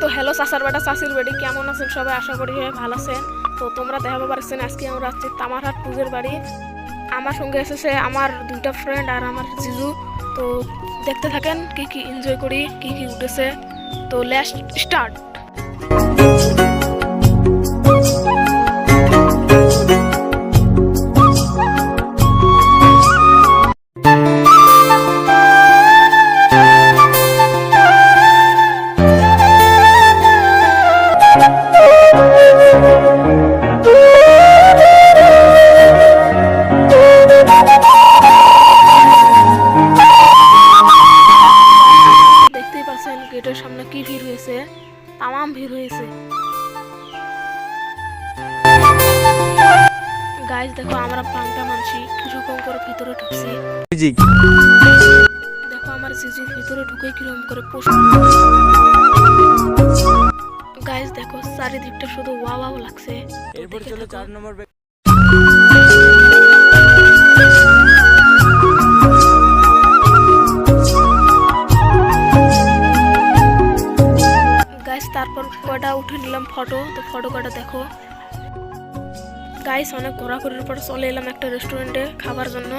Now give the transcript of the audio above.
তো হ্যালো চাষার বেটা চাষির বেটি, কেমন আছেন সবাই? আশা করি ভালো আছেন। তো তোমরা দেখাবো পারছেন আজকে আমরা আসছি তামারহাট পুজোর বাড়ি। আমার সঙ্গে এসেছে আমার দুইটা ফ্রেন্ড আর আমার জিজু। তো দেখতে থাকেন কি কি এনজয় করি, কি কি উঠেছে। তো লাস্ট স্টার্ট গেটের সামনে কি ভিড় হয়েছে? তামাম ভিড় হয়েছে। গাইজ দেখো আমরা পাংটা মানছি। কীরকম করে ভিতরে ঢুকছি। দেখো আমার জিজু ভিতরে ঢুকে কীরকম করে পোষ গাইজ দেখো চারিদিকটা শুধু ওয়া ওয়াও লাগছে। এরপর চলো চার নম্বর কয়টা উঠে নিলাম ফটো তো ফটো কটা দেখো। গাইস অনেক ঘোরাঘুরির পর চলে এলাম একটা রেস্টুরেন্টে খাবার জন্য।